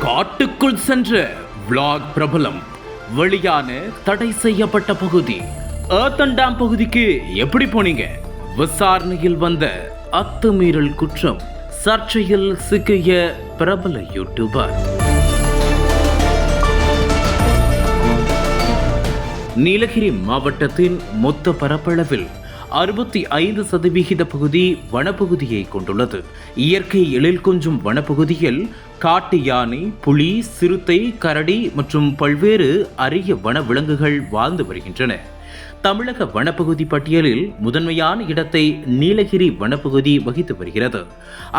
காட்டுக்குள் சென்ற விளாக் பிரபலம். வெளியான தடை செய்யப்பட்ட பகுதி. ஏத்தண்டாம் பகுதிக்கு எப்படி போனீங்க? விசாரணையில் வந்த அத்துமீறல் குற்றம் சர்ச்சையில் சிக்கிய பிரபல யூடியூபர் நீலகிரி மாவட்டத்தின் மொத்த பரப்பளவில் அறுபத்தி ஐந்து சதவிகித பகுதி வனப்பகுதியை கொண்டுள்ளது. இயற்கை எழில் கொஞ்சும் வனப்பகுதியில் காட்டு யானை புலி சிறுத்தை கரடி மற்றும் பல்வேறு அரிய வன விலங்குகள் வாழ்ந்து வருகின்றன. தமிழக வனப்பகுதி பட்டியலில் முதன்மையான இடத்தை நீலகிரி வனப்பகுதி வகித்து வருகிறது.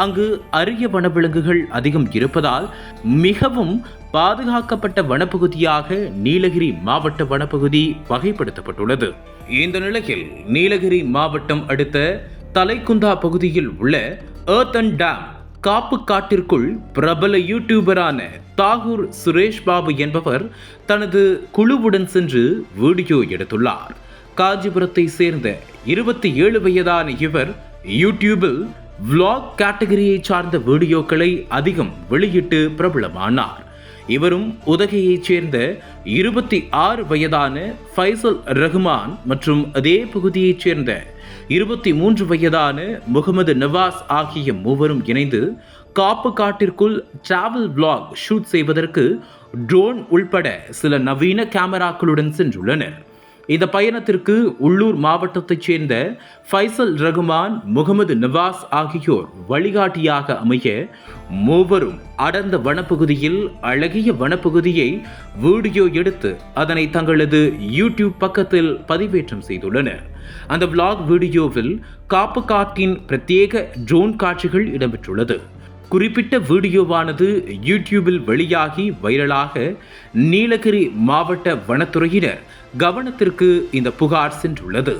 அங்கு அரிய வனவிலங்குகள் அதிகம் இருப்பதால் மிகவும் பாதுகாக்கப்பட்ட வனப்பகுதியாக நீலகிரி மாவட்ட வனப்பகுதி வகைப்படுத்தப்பட்டுள்ளது. இந்த நிலையில் நீலகிரி மாவட்டம் அடுத்த தலைக்குந்தா பகுதியில் உள்ள ஏர்த்தன் டேம் காப்பு காட்டிற்குள் பிரபல யூடியூபரான தாகூர் சுரேஷ் பாபு என்பவர் தனது குழுவுடன் சென்று வீடியோ எடுத்துள்ளார். காஞ்சிபுரத்தை சேர்ந்த இருபத்தி ஏழு வயதான இவர் யூடியூபில் விளாக் கேட்டகரியை சார்ந்த வீடியோக்களை அதிகம் வெளியிட்டு பிரபலமானார். இவரும் உதகையைச் சேர்ந்த இருபத்தி ஆறு வயதான ஃபைசல் ரஹ்மான் மற்றும் அதே பகுதியைச் சேர்ந்த இருபத்தி மூன்று வயதான முகமது நவாஸ் ஆகிய மூவரும் இணைந்து காப்பு காட்டிற்குள் டிராவல் பிளாக் ஷூட் செய்வதற்கு ட்ரோன் உள்பட சில நவீன கேமராக்களுடன் சென்றுள்ளனர். இந்த பயணத்திற்கு உள்ளூர் மாவட்டத்தைச் சேர்ந்த ஃபைசல் ரகுமான் முகமது நவாஸ் ஆகியோர் வழிகாட்டியாக அமைய மூவரும் அடர்ந்த வனப்பகுதியில் அழகிய வனப்பகுதியை வீடியோ எடுத்து அதனை தங்களது யூடியூப் பக்கத்தில் பதிவேற்றம் செய்துள்ளனர். அந்த விளாக் வீடியோவில் காப்பு காட்டின் பிரத்யேக ட்ரோன் காட்சிகள் இடம்பெற்றுள்ளது. குறிப்பிட்ட வீடியோவானது யூடியூபில் வெளியாகி வைரலாக நீலகிரி மாவட்ட வனத்துறையினர் கவனத்திற்கு இந்த புகார் சென்றுள்ளது.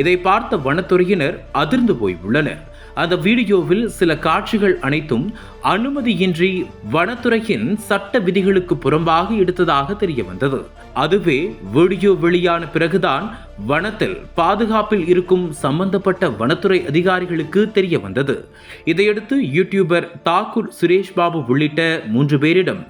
இதை பார்த்த வனத்துறையினர் அதிர்ந்து போய் உள்ளனர் அந்த வீடியோவில் சில காட்சிகள் அனைத்தும் அனுமதியின்றி வனத்துறையின் சட்ட விதிகளுக்கு புறம்பாக எடுத்ததாக தெரிய வந்தது. அதுவே வீடியோ வெளியான பிறகுதான் வனத்தில் பாதுகாப்பில் இருக்கும் சம்பந்தப்பட்ட வனத்துறை அதிகாரிகளுக்கு தெரிய வந்தது. இதையடுத்து யூடியூபர் தாக்கூர் சுரேஷ் பாபு உள்ளிட்ட மூன்று பேரிடம்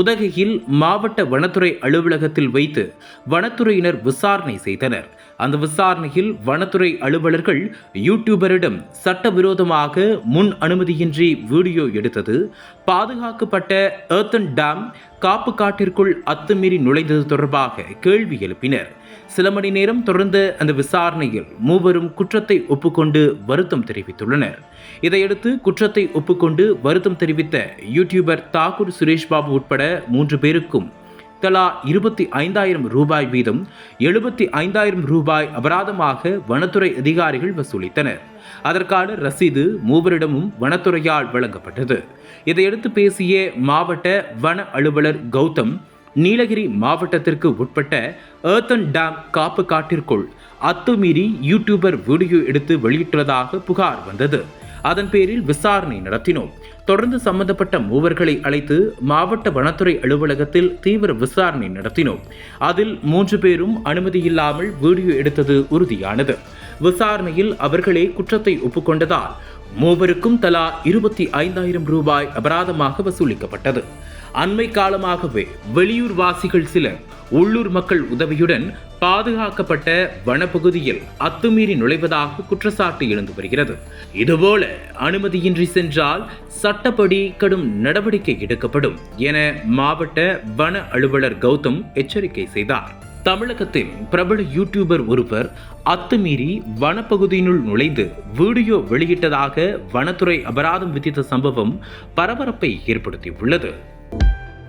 உதகையில் மாவட்ட வனத்துறை அலுவலகத்தில் வைத்து வனத்துறையினர் விசாரணை செய்தனர். அந்த விசாரணையில் வனத்துறை அலுவலர்கள் யூடியூபரிடம் சட்டவிரோதமாக முன் அனுமதியின்றி வீடியோ எடுத்தது. பாதுகாக்கப்பட்ட ஏர்த்தன் டேம் காப்பு காட்டிற்குள் அத்துமீறி நுழைந்தது தொடர்பாக கேள்வி எழுப்பினர். சில மணி நேரம் தொடர்ந்த அந்த விசாரணையில் மூவரும் குற்றத்தை ஒப்புக்கொண்டு வருத்தம் தெரிவித்துள்ளனர். இதையடுத்து குற்றத்தை ஒப்புக்கொண்டு வருத்தம் தெரிவித்த யூடியூபர் தாக்கூர் சுரேஷ் பாபு உட்பட மூன்று பேருக்கும் தலா இருபத்தி ஐந்தாயிரம் ரூபாய் வீதம் எழுபத்தி ஐந்தாயிரம் ரூபாய் அபராதமாக வனத்துறை அதிகாரிகள் வசூலித்தனர். அதற்கான ரசீது மூவரிடமும் வனத்துறையால் வழங்கப்பட்டது. இதையடுத்து பேசிய மாவட்ட வன அலுவலர் கௌதம் நீலகிரி மாவட்டத்திற்கு உட்பட்ட ஏர்த்தன் டேம் காப்பு காட்டிற்குள் அத்துமீறி யூடியூபர் வீடியோ எடுத்து வெளியிட்டுள்ளதாக புகார் வந்தது. அதன் பேரில் விசாரணை நடத்தினோம். தொடர்ந்து சம்பந்தப்பட்ட மூவர்களை அழைத்து மாவட்ட வனத்துறை அலுவலகத்தில் தீவிர விசாரணை நடத்தினோம். அதில் மூன்று பேரும் அனுமதியில்லாமல் வீடியோ எடுத்தது உறுதியானது. விசாரணையில் அவர்களே குற்றத்தை ஒப்புக்கொண்டதால் மூவருக்கும் தலா இருபத்தி ஐந்தாயிரம் ரூபாய் அபராதமாக வசூலிக்கப்பட்டது. அண்மை காலமாகவே வெளியூர் வாசிகள் சிலர் உள்ளூர் மக்கள் உதவியுடன் பாதுகாக்கப்பட்ட வனப்பகுதியில் அத்துமீறி நுழைவதாக குற்றச்சாட்டு எழுந்து வருகிறது. இதுபோல அனுமதியின்றி சென்றால் சட்டப்படி கடும் நடவடிக்கை எடுக்கப்படும் என மாவட்ட வன அலுவலர் கௌதம் எச்சரிக்கை செய்தார். தமிழகத்தின் பிரபல யூடியூபர் ஒருவர் அத்துமீறி வனப்பகுதியினுள் நுழைந்து வீடியோ வெளியிட்டதாக வனத்துறை அபராதம் விதித்த சம்பவம் பரபரப்பை ஏற்படுத்தியுள்ளது.